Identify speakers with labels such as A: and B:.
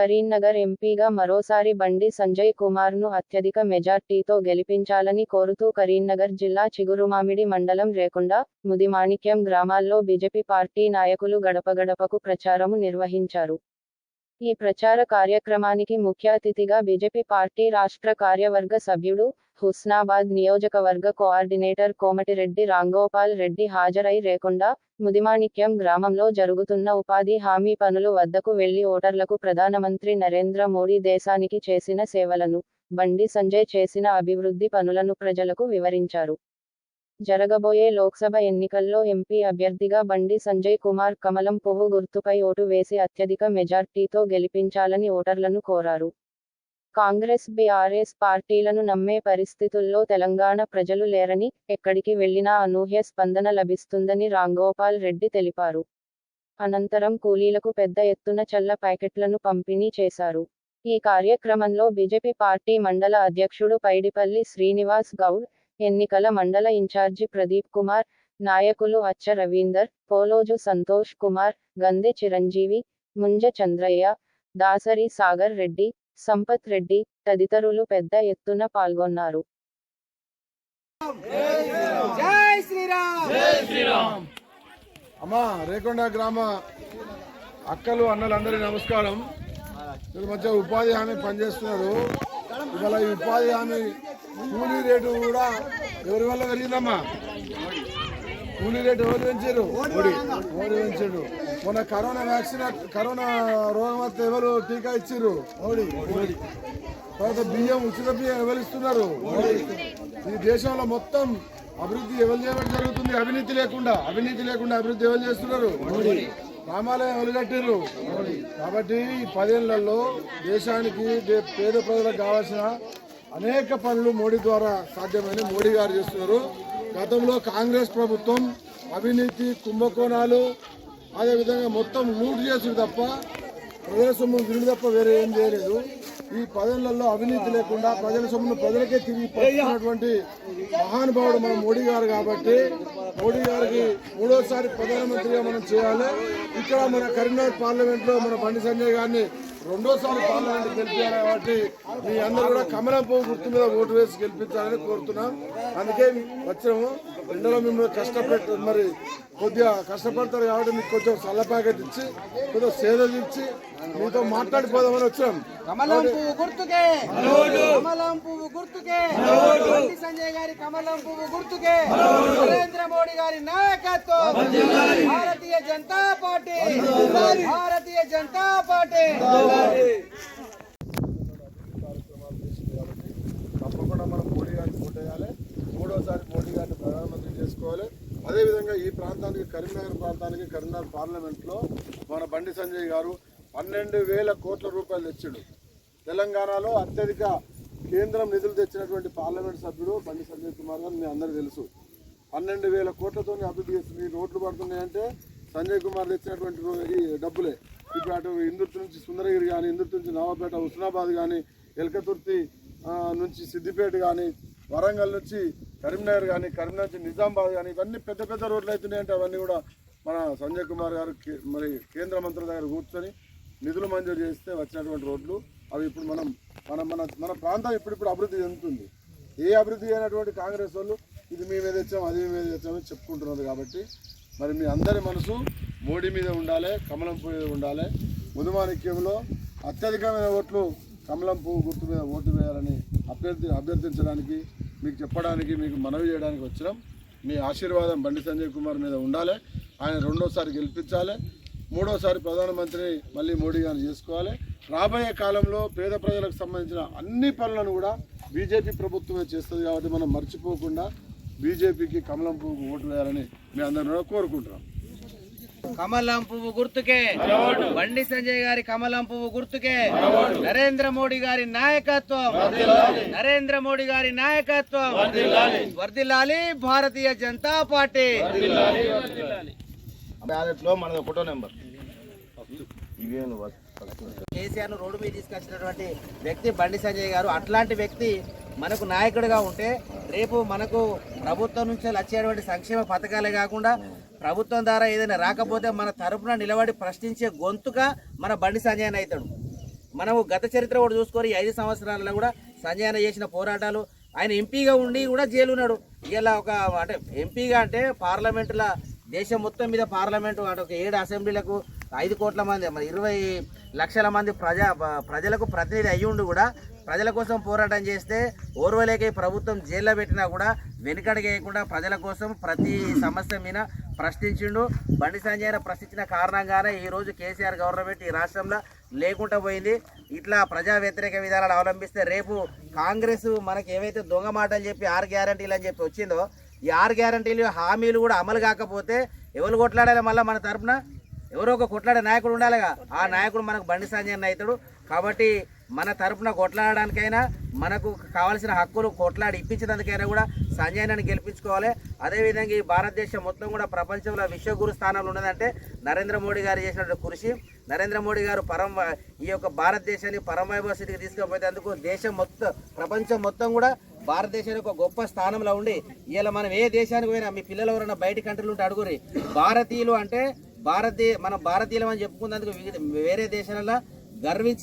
A: కరీంనగర్ ఎంపీగా మరోసారి బండి సంజయ్ కుమార్ను అత్యధిక మెజార్టీతో గెలిపించాలని కోరుతూ కరీంనగర్ జిల్లా చిగురుమామిడి మండలం రేకుండా ముదిమాణిక్యం గ్రామాల్లో బీజేపీ పార్టీ నాయకులు గడపగడపకు ప్రచారము నిర్వహించారు. ఈ ప్రచార కార్యక్రమానికి ముఖ్య అతిథిగా బీజేపీ పార్టీ రాష్ట్ర కార్యవర్గ సభ్యుడు హుస్నాబాద్ నియోజకవర్గ కోఆర్డినేటర్ కోమటిరెడ్డి రాంగోపాల్ రెడ్డి హాజరై రేకొండ ముదిమాణిక్యం గ్రామంలో జరుగుతున్న ఉపాధి హామీ పనులు వద్దకు వెళ్ళి ఓటర్లకు ప్రధానమంత్రి నరేంద్ర మోడీ దేశానికి చేసిన సేవలను బండి సంజయ్ చేసిన అభివృద్ధి పనులను ప్రజలకు వివరించారు. జరగబోయే లోక్సభ ఎన్నికల్లో ఎంపీ అభ్యర్థిగా బండి సంజయ్ కుమార్ కమలం పువ్వు గుర్తుపై ఓటు వేసి అత్యధిక మెజార్టీతో గెలిపించాలని ఓటర్లను కోరారు. కాంగ్రెస్ బీఆర్ఎస్ పార్టీలను నమ్మే పరిస్థితుల్లో తెలంగాణ ప్రజలు లేరని ఎక్కడికి వెళ్ళినా అనూహ్య స్పందన లభిస్తుందని రాంగోపాల్ రెడ్డి తెలిపారు. అనంతరం కూలీలకు పెద్ద ఎత్తున చల్ల ప్యాకెట్లను పంపిణీ చేశారు. ఈ కార్యక్రమంలో బీజేపీ పార్టీ మండల అధ్యక్షుడు పైడిపల్లి శ్రీనివాస్ గౌడ్ ఎన్నికల మండల ఇన్ఛార్జి ప్రదీప్ కుమార్ నాయకులు అచ్చ రవీందర్ పోలోజు సంతోష్ కుమార్ గందె చిరంజీవి ముంజ చంద్రయ్య దాసరి సాగర్ రెడ్డి సంపత్ రెడ్డి తదితరులు పెద్ద ఎత్తున పాల్గొన్నారు.
B: జై శ్రీరామ్!
C: అమ్మా రేకొండ గ్రామ అక్కలు అన్నలందరికీ నమస్కారం. మంచిగా ఉపాధి హామీ పనిచేస్తున్నారు. ఇవాళ ఈ ఉపాధి హామీ కూలీ రేటు కూడా ఎవరి వల్ల పెరిగిందమ్మా? కూలీ రేటు ఎవరు పెంచారు? మోడీ మోడీ పెంచాడు మొన్న కరోనా వ్యాక్సిన్ కరోనా రోగం వస్తే ఎవరు టీకా ఇచ్చారు? మోడీ తర్వాత బియ్యం ఉచిత బియ్యం ఎవరు ఇస్తున్నారు? ఈ దేశంలో మొత్తం అభివృద్ధి ఎవరు చేయడం జరుగుతుంది? అవినీతి లేకుండా అవినీతి లేకుండా అభివృద్ధి ఎవరు చేస్తున్నారు? రామాలయం ఎవరు కట్టిర్రు? కాబట్టి ఈ పదేళ్ళలో దేశానికి పేద ప్రజలకు కావాల్సిన అనేక పనులు మోడీ ద్వారా సాధ్యమని మోడీ గారు చేస్తున్నారు. గతంలో కాంగ్రెస్ ప్రభుత్వం అవినీతి కుంభకోణాలు అదేవిధంగా మొత్తం లూట్ చేసింది తప్ప ప్రజల సొమ్ము తిరిగి తప్ప వేరే ఏం చేయలేదు. ఈ పదవులలో అవినీతి లేకుండా ప్రజల సొమ్మును ప్రజలకే తిరిగి పంచుకున్నటువంటి మహానుభావుడు మన మోడీ గారు కాబట్టి మోడీ గారికి మూడోసారి ప్రధానమంత్రిగా మనం చేయాలి. ఇక్కడ మన కరీంనగర్ పార్లమెంట్లో మన బండి సంజయ్ గారిని రెండోసారి పార్లమెంట్ గెలిపారు కాబట్టి మీ అందరూ కూడా కమలం పువ్వు గుర్తు మీద ఓటు వేసి గెలిపించాలని కోరుతున్నాం. అందుకే వచ్చాము ఎండలో మిమ్మల్ని కష్టపెట్టు మరి కొద్దిగా కష్టపడతారు కాబట్టి మీకు కొంచెం సల్ల ప్యాకెట్ ఇచ్చి కొద్దిగా సేదలు ఇచ్చి మీతో మాట్లాడిపోదామని వచ్చాం.
B: కమలం పువ్వు గుర్తుకే. కమలం పువ్వు గుర్తుకే. బండి సంజయ్ గారి కమలం పువ్వు గుర్తుకే. నరేంద్ర మోడీ గారి నాయకత్వం. భారతీయ జనతా పార్టీ. భారతీయ జనతా పార్టీ
C: కార్యక్రమాలు చేసింది కాబట్టి తప్పకుండా మనం మోడీ గారికి ఓటేయాలి మూడోసారి మోడీ గారిని ప్రధానమంత్రి చేసుకోవాలి అదేవిధంగా ఈ ప్రాంతానికి కరీంనగర్ ప్రాంతానికి కరీంనగర్ పార్లమెంట్లో మన బండి సంజయ్ గారు పన్నెండు వేల కోట్ల రూపాయలు తెచ్చాడు. తెలంగాణలో అత్యధిక కేంద్రం నిధులు తెచ్చినటువంటి పార్లమెంట్ సభ్యుడు బండి సంజయ్ కుమార్ గారు మీ అందరూ తెలుసు. పన్నెండు వేల కోట్లతో అభివృద్ధి చేస్తుంది. రోడ్లు పడుతున్నాయంటే సంజయ్ కుమార్ తెచ్చినటువంటి డబ్బులే. ఇప్పుడు అటు ఇందుర్తి నుంచి సుందరగిరి కానీ ఇందుర్తి నుంచి నవాపేట హుస్నాబాద్ కానీ ఎలకతుర్తి నుంచి సిద్దిపేట కానీ వరంగల్ నుంచి కరీంనగర్ కానీ కరీంనగర్ నుంచి నిజామాబాద్ కానీ ఇవన్నీ పెద్ద పెద్ద రోడ్లు అవుతున్నాయంటే అవన్నీ కూడా మన సంజయ్ కుమార్ గారు కే- మరి కేంద్ర మంత్రుల దగ్గర కూర్చొని నిధులు మంజూరు చేస్తే వచ్చినటువంటి రోడ్లు అవి ఇప్పుడు మనం మన మన మన ప్రాంతం ఇప్పుడిప్పుడు అభివృద్ధి చెందుతుంది. ఏ అభివృద్ధి అయినటువంటి కాంగ్రెస్ వాళ్ళు ఇది మీ మీద తెచ్చాం అది మీ మీద తెచ్చామని చెప్పుకుంటున్నారు కాబట్టి మరి మీ అందరి మనసు మోడీ మీద ఉండాలి కమలం పువ్వు మీద ఉండాలి. ముదుమాణిక్యంలో అత్యధికమైన ఓట్లు కమలం పువ్వు గుర్తు మీద ఓటు వేయాలని అభ్యర్థి అభ్యర్థించడానికి మీకు చెప్పడానికి మీకు మనవి చేయడానికి వచ్చినాం. మీ ఆశీర్వాదం బండి సంజయ్ కుమార్ మీద ఉండాలి. ఆయన రెండోసారి గెలిపించాలి. మూడోసారి ప్రధానమంత్రిని మళ్ళీ మోడీ గారిని చేసుకోవాలి. రాబోయే కాలంలో పేద ప్రజలకు సంబంధించిన అన్ని పనులను కూడా బీజేపీ ప్రభుత్వమే చేస్తుంది కాబట్టి మనం మర్చిపోకుండా బీజేపీకి కమలం పువ్వుకు ఓటు వేయాలని మీ అందరూ కోరుకుంటున్నాం.
B: కమలం పువ్వు గుర్తుకే. బండి సంజయ్ గారి కమలం పువ్వు గుర్తుకే. నరేంద్ర మోడీ గారి నాయకత్వం. నరేంద్ర మోడీ గారి నాయకత్వం. వర్దిల్లాలి భారతీయ జనతా పార్టీ.
D: మనది ఒకటో నెంబర్.
B: కేసీఆర్ రోడ్డు మీద తీసుకొచ్చినటువంటి వ్యక్తి బండి సంజయ్ గారు. అట్లాంటి వ్యక్తి మనకు నాయకుడిగా ఉంటే రేపు మనకు ప్రభుత్వం నుంచి వచ్చేటువంటి సంక్షేమ పథకాలే కాకుండా ప్రభుత్వం ద్వారా ఏదైనా రాకపోతే మన తరపున నిలబడి ప్రశ్నించే గొంతుగా మన బండి సంజయ్ అవుతాడు. మనము గత చరిత్ర కూడా చూసుకొని ఐదు సంవత్సరాలలో కూడా సంజయన చేసిన పోరాటాలు ఆయన ఎంపీగా ఉండి కూడా జైలు ఉన్నాడు. ఇలా ఒక అంటే ఎంపీగా అంటే పార్లమెంటుల దేశం మొత్తం మీద పార్లమెంటు అంటే ఒక ఏడు అసెంబ్లీలకు ఐదు కోట్ల మంది మరి ఇరవై లక్షల మంది ప్రజా ప్రజలకు ప్రతినిధి అయ్యి ఉండి కూడా ప్రజల కోసం పోరాటం చేస్తే ఓర్వలేక ప్రభుత్వం జైల్లో పెట్టినా కూడా వెనుకడగేయకుండా ప్రజల కోసం ప్రతి సమస్య మీద ప్రశ్నించిండు. బండి సంజయ్ ప్రశ్నించిన కారణంగానే ఈరోజు కేసీఆర్ గవర్నమెంట్ ఈ రాష్ట్రంలో లేకుండా పోయింది. ఇట్లా ప్రజా వ్యతిరేక విధానాలు అవలంబిస్తే రేపు కాంగ్రెస్ మనకి ఏవైతే దొంగ మాటలు చెప్పి ఆరు గ్యారంటీలు అని చెప్పి వచ్చిందో ఈ ఆరు గ్యారంటీలు హామీలు కూడా అమలు కాకపోతే ఎవరు కొట్లాడాలి మళ్ళీ మన తరపున? ఎవరో ఒక కొట్లాడే నాయకుడు ఉండాలిగా. ఆ నాయకుడు మనకు బండి సంజయ్ అవుతాడు. కాబట్టి మన తరపున కొట్లాడడానికైనా మనకు కావాల్సిన హక్కులు కొట్లాడి ఇప్పించినందుకైనా కూడా సంజయ్ నన్ను గెలిపించుకోవాలి. అదేవిధంగా ఈ భారతదేశం మొత్తం కూడా ప్రపంచంలో విశ్వగురు స్థానంలో ఉన్నదంటే నరేంద్ర మోడీ గారు చేసినటువంటి కృషి. నరేంద్ర మోడీ గారు పరమ ఈ యొక్క భారతదేశాన్ని పరమైభవ స్థితికి తీసుకుపోయేందుకు దేశం మొత్తం ప్రపంచం మొత్తం కూడా భారతదేశానికి ఒక గొప్ప స్థానంలో ఉండి ఇలా మనం ఏ దేశానికి పోయినా మీ పిల్లలు ఎవరైనా బయట కంట్రీలు ఉంటే అడుగురి భారతీయులు అంటే భారతీయ మన భారతీయులం అని చెప్పుకున్నందుకు వివిధ- వేరే దేశాలలో గర్వించి